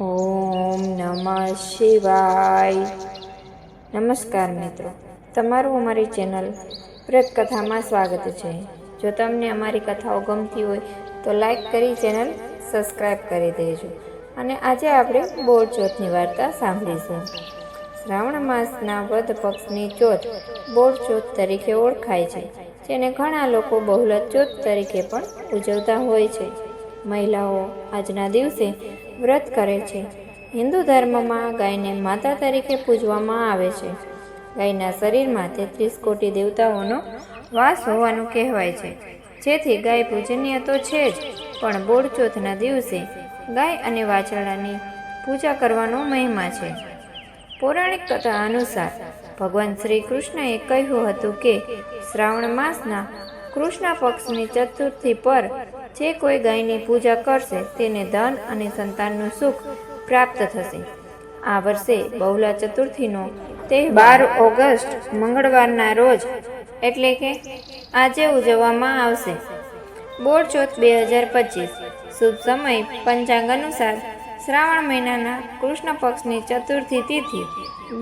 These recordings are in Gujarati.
ઓમ નમઃ શિવાય. નમસ્કાર મિત્રો, તમારું અમારી ચેનલ પ્રેત કથામાં સ્વાગત છે. જો તમને અમારી કથાઓ ગમતી હોય, તો લાઈક કરી ચેનલ સબસ્ક્રાઈબ કરી દેજો. અને આજે આપણે બોર ચોથની વાર્તા સાંભળીશું. શ્રાવણ માસના વધ પક્ષની ચોથ બોર ચોથ તરીકે ઓળખાય છે, જેને ઘણા લોકો બહુલત ચોથ તરીકે પણ ઉજવતા હોય છે. મહિલાઓ આજના દિવસે વ્રત કરે છે. હિન્દુ ધર્મમાં ગાયને માતા તરીકે પૂજવામાં આવે છે. ગાયના શરીરમાં તેત્રીસ કોટી દેવતાઓનો વાસ હોવાનું કહેવાય છે. જેથી ગાય પૂજનીય તો છે જ, પણ બોળચોથના દિવસે ગાય અને વાછરડાની પૂજા કરવાનો મહિમા છે. પૌરાણિક કથા અનુસાર ભગવાન શ્રી કૃષ્ણએ કહ્યું હતું કે શ્રાવણ માસના કૃષ્ણ પક્ષની ચતુર્થી પર જે કોઈ ગાયની પૂજા કરશે, તેને ધન અને સંતાનનું સુખ પ્રાપ્ત થશે. આ વર્ષે બહુલા ચતુર્થીનો તે બાર ઓગસ્ટ મંગળવારના રોજ, એટલે કે આજે ઉજવવામાં આવશે. બોળ ચોથ બે હજાર પચીસ, શુભ સમય પંચાંગ અનુસાર શ્રાવણ મહિનાના કૃષ્ણ પક્ષની ચતુર્થી તિથિ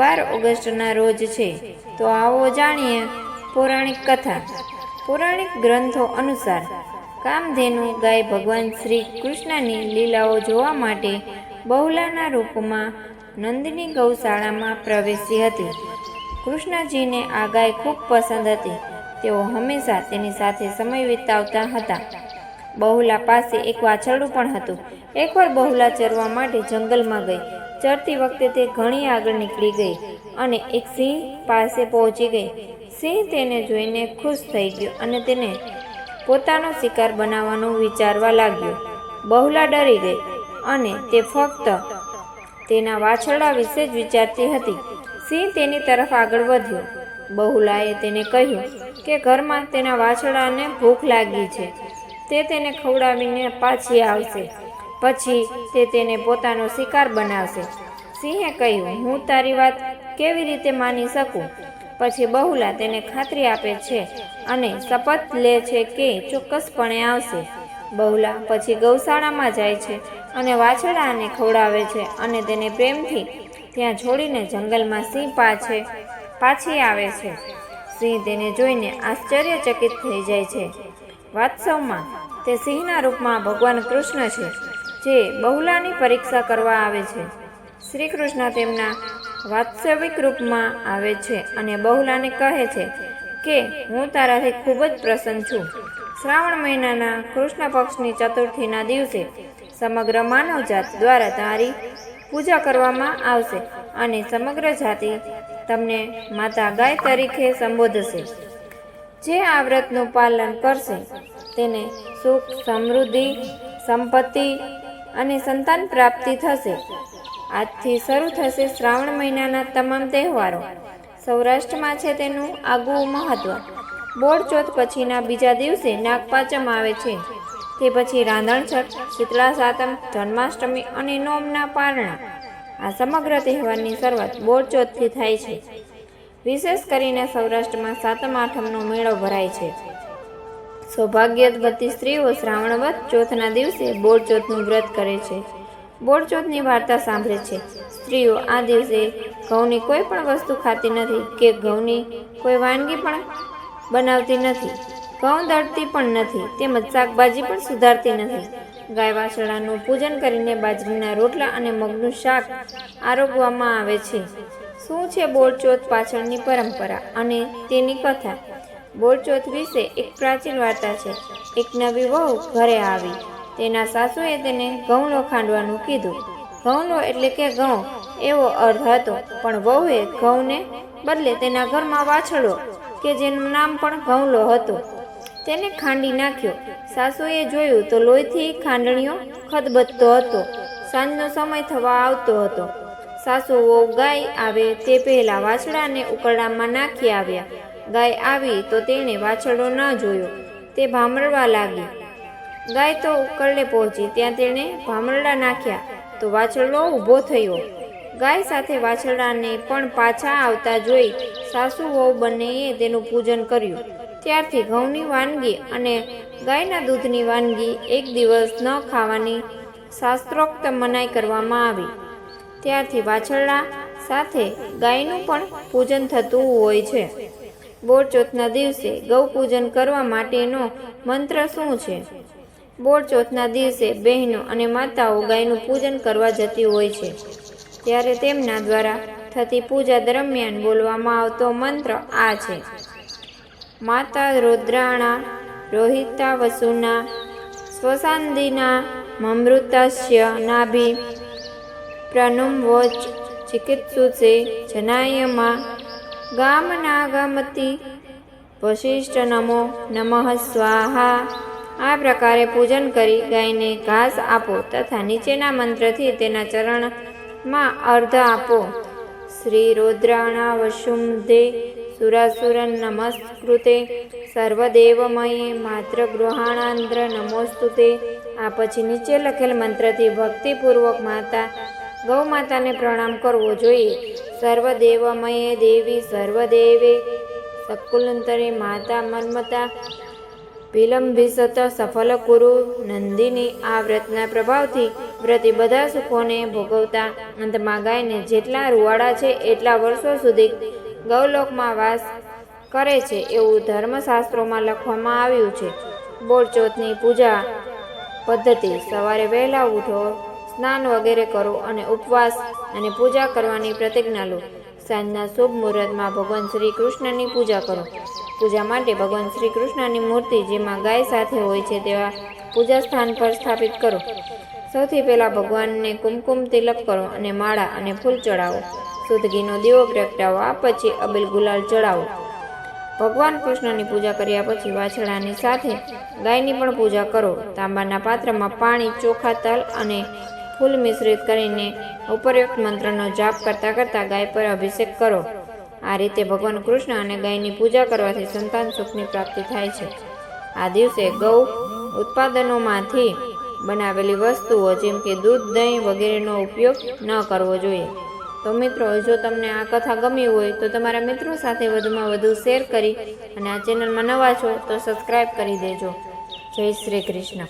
બાર ઓગસ્ટના રોજ છે. તો આવો જાણીએ પૌરાણિક કથા. પૌરાણિક ગ્રંથો અનુસાર કામધેનુ ગાય ભગવાન શ્રી કૃષ્ણની લીલાઓ જોવા માટે બહુલાના રૂપમાં નંદની ગૌશાળામાં પ્રવેશી હતી. કૃષ્ણજીને આ ગાય ખૂબ પસંદ હતી. તેઓ હંમેશા તેની સાથે સમય વિતાવતા હતા. બહુલા પાસે એક વાછરડું પણ હતું. એકવાર બહુલા ચરવા માટે જંગલમાં ગઈ. ચરતી વખતે તે ઘણી આગળ નીકળી ગઈ અને એક સિંહ પાસે પહોંચી ગઈ. સિંહ તેને જોઈને ખુશ થઈ ગયો અને તેને પોતાનો શિકાર બનાવવાનું વિચારવા લાગ્યો. બહુલા ડરી ગઈ અને તે ફક્ત તેના વાછરડા વિશે જ વિચારતી હતી. સિંહ તેની તરફ આગળ વધ્યો. બહુલાએ તેને કહ્યું કે ઘરમાં તેના વાછરડાને ભૂખ લાગી છે. તે તેને ખવડાવીને પાછી આવશે. પછી તે તેને પોતાનો શિકાર બનાવશે. સિંહે કહ્યું, હું તારી વાત કેવી રીતે માની શકું? પછી બહુલા તેને ખાતરી આપે છે અને શપથ લે છે કે ચોક્કસપણે આવશે. બહુલા પછી ગૌશાળામાં જાય છે અને વાછડાને ખવડાવે છે અને તેને પ્રેમથી ત્યાં છોડીને જંગલમાં સિંહ પાછે પાછી આવે છે. સિંહ તેને જોઈને આશ્ચર્યચકિત થઈ જાય છે. વાસ્તવમાં તે સિંહના રૂપમાં ભગવાન કૃષ્ણ છે, જે બહુલાની પરીક્ષા કરવા આવે છે. શ્રી કૃષ્ણ તેમના વાસ્તવિક રૂપમાં આવે છે અને બહુલાને કહે છે કે, હું તારાથી ખૂબ જ પ્રસન્ન છું. શ્રાવણ મહિનાના કૃષ્ણ પક્ષની ચતુર્થીના દિવસે સમગ્ર માનવજાત દ્વારા તારી પૂજા કરવામાં આવશે અને સમગ્ર જાતિ તમને માતા ગાય તરીકે સંબોધશે. જે આ વ્રતનું પાલન કરશે, તેને સુખ, સમૃદ્ધિ, સંપત્તિ અને સંતાન પ્રાપ્તિ થશે. આજથી શરૂ થશે શ્રાવણ મહિનાના તમામ તહેવારો. સૌરાષ્ટ્રમાં છે તેનું આગવું મહત્વ. બોળચોથ પછીના બીજા દિવસે નાગપાંચમ આવે છે. તે પછી રાંધણછઠ શીતળા સાતમ, જન્માષ્ટમી અને નોમના પારણા. આ સમગ્ર તહેવારની શરૂઆત બોળચોથથી થાય છે. વિશેષ કરીને સૌરાષ્ટ્રમાં સાતમ, આઠમનો મેળો ભરાય છે. સૌભાગ્યવતી સ્ત્રીઓ શ્રાવણવત ચોથના દિવસે બોળચોથનું વ્રત કરે છે. બોળ વાર્તા સાંભળે છે. સ્ત્રીઓ આ દિવસે ઘઉંની કોઈ પણ વસ્તુ ખાતી નથી કે ઘઉંની કોઈ વાનગી પણ બનાવતી નથી. ઘઉં દળતી પણ નથી તેમજ શાકભાજી પણ સુધારતી નથી. ગાય વાછરડાનું પૂજન કરીને બાજરીના રોટલા અને મગનું શાક આરોગવામાં આવે છે. શું છે બોળચોથ પાછળની પરંપરા અને તેની કથા? બોળચોથ વિશે એક પ્રાચીન વાર્તા છે. એક નવી વહુ ઘરે આવી. તેના સાસુએ તેને ઘઉંલો ખાંડવાનું કીધું. ઘઉંલો એટલે કે ઘઉં એવો અર્થ હતો. પણ વહુએ ઘઉંને બદલે તેના ઘરમાં વાછડો કે જેનું નામ પણ ઘઉંલો હતો, તેને ખાંડી નાખ્યો. સાસુએ જોયું તો લોહીથી ખાંડણીઓ ખદબદતો હતો. સાંજનો સમય થવા આવતો હતો. સાસુઓ ગાય આવે તે પહેલાં વાછડાને ઉકરડામાં નાખી આવ્યા. ગાય આવી તો તેણે વાછડો ન જોયો. તે ભામરવા લાગી ગાય તો ઉકળને પહોંચી, ત્યાં તેણે ભામરડા નાખ્યા, તો વાછરડો ઊભો થયો. ગાય સાથે વાછરડાને પણ પાછા આવતા જોઈ સાસુ વહુ બંનેએ તેનું પૂજન કર્યું. ત્યારથી ઘઉંની વાનગી અને ગાયના દૂધની વાનગી એક દિવસ ન ખાવાની શાસ્ત્રોક્ત મનાઈ કરવામાં આવી. ત્યારથી વાછરડા સાથે ગાયનું પણ પૂજન થતું હોય છે. બોરચોથના દિવસે ગૌ પૂજન કરવા માટેનો મંત્ર શું છે? બોળ ચોથના દિવસે બહેનો અને માતાઓ ગાયનું પૂજન કરવા જતી હોય છે. ત્યારે તેમના દ્વારા થતી પૂજા દરમિયાન બોલવામાં આવતો મંત્ર આ છે. માતા રુદ્રાણા, રોહિતા વસુના સ્વસાંદિના મમૃતસ્ય નાભિ, પ્રનુમવોચ ચિકિત્સુસે જનાયમાં, ગામનાગમતી, વશિષ્ઠ નમો નમઃ સ્વાહા આ પ્રકારે પૂજન કરી ગાયને ઘાસ આપો તથા નીચેના મંત્રથી તેના ચરણમાં અર્ધ આપો. શ્રી રુદ્રાણા વશુમ દે સુરાસુરન નમસ્કૃતે. સર્વદેવમયે માત્ર ગૃહાણાંદ્ર નમોસ્તુતે આ પછી નીચે લખેલ મંત્રથી ભક્તિપૂર્વક માતા ગૌ માતાને પ્રણામ કરવો જોઈએ. સર્વદેવમયે દેવી સર્વદેવે. સકુલંતરે માતા મન્મતા વિલંબિસત સફલ કુરુ નંદિની આ વ્રતના પ્રભાવથી વ્રતિ બધા સુખોને ભોગવતા અંતમાં ગાયને જેટલા રૂવાડા છે એટલા વર્ષો સુધી ગૌલોકમાં વાસ કરે છે એવું ધર્મશાસ્ત્રોમાં લખવામાં આવ્યું છે. બોળચોથની પૂજા પદ્ધતિ, સવારે વહેલા ઉઠો, સ્નાન વગેરે કરો અને ઉપવાસ અને પૂજા કરવાની પ્રતિજ્ઞા લો. સાંજના શુભ મુહૂર્તમાં ભગવાન શ્રી કૃષ્ણની પૂજા કરો. પૂજા માટે ભગવાન શ્રી કૃષ્ણની મૂર્તિ જેમાં ગાય સાથે હોય છે તેવા પૂજા સ્થાન પર સ્થાપિત કરો. સૌથી પહેલાં ભગવાનને કુમકુમ તિલક કરો અને માળા અને ફૂલ ચડાવો. શુદ્ધ દીવો પ્રગટાવો, આ પછી અબિલ ગુલાલ ચડાવો. ભગવાન કૃષ્ણની પૂજા કર્યા પછી વાછડાની સાથે ગાયની પણ પૂજા કરો. તાંબાના પાત્રમાં પાણી, ચોખા, તલ અને ફૂલ મિશ્રિત કરીને ઉપરયુક્ત મંત્રનો જાપ કરતાં કરતાં ગાય પર અભિષેક કરો. આ રીતે ભગવાન કૃષ્ણ અને ગાયની પૂજા કરવાથી સંતાન સુખની પ્રાપ્તિ થાય છે. આ દિવસે ગૌ ઉત્પાદનોમાંથી બનાવેલી વસ્તુઓ જેમ કે દૂધ, દહીં વગેરેનો ઉપયોગ ન કરવો જોઈએ. તો મિત્રો, જો તમને આ કથા ગમી હોય તો તમારા મિત્રો સાથે વધુમાં વધુ શેર કરી અને આ ચેનલમાં નવા છો તો સબસ્ક્રાઈબ કરી દેજો. જય શ્રી કૃષ્ણ.